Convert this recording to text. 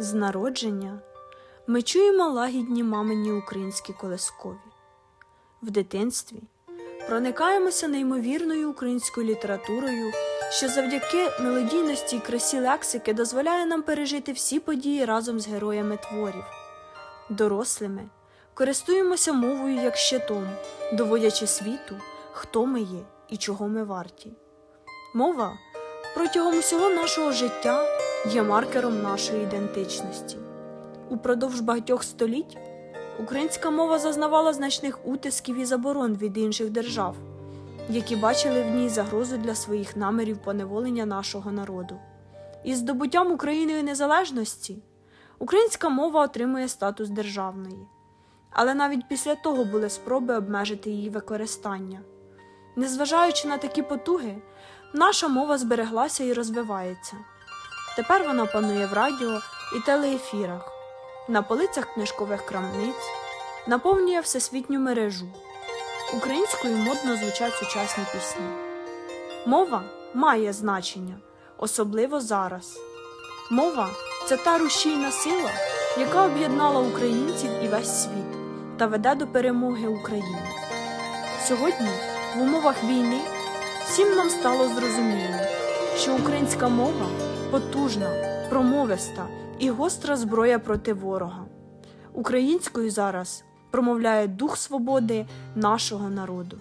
З народження ми чуємо лагідні мамині українські колискові. В дитинстві проникаємося неймовірною українською літературою, що завдяки мелодійності і красі лексики дозволяє нам пережити всі події разом з героями творів. Дорослими користуємося мовою як щитом, доводячи світу, хто ми є і чого ми варті. Мова протягом усього нашого життя є маркером нашої ідентичності. Упродовж багатьох століть українська мова зазнавала значних утисків і заборон від інших держав, які бачили в ній загрозу для своїх намірів поневолення нашого народу. Із здобуттям Україною незалежності українська мова отримує статус державної. Але навіть після того були спроби обмежити її використання. Незважаючи на такі потуги, наша мова збереглася і розвивається. Тепер вона панує в радіо і телеефірах, на полицях книжкових крамниць, наповнює всесвітню мережу. Українською модно звучать сучасні пісні. Мова має значення, особливо зараз. Мова це та рушійна сила, яка об'єднала українців і весь світ та веде до перемоги України. Сьогодні, в умовах війни, всім нам стало зрозуміло, що українська мова потужна, промовиста і гостра зброя проти ворога. Українською зараз промовляє дух свободи нашого народу.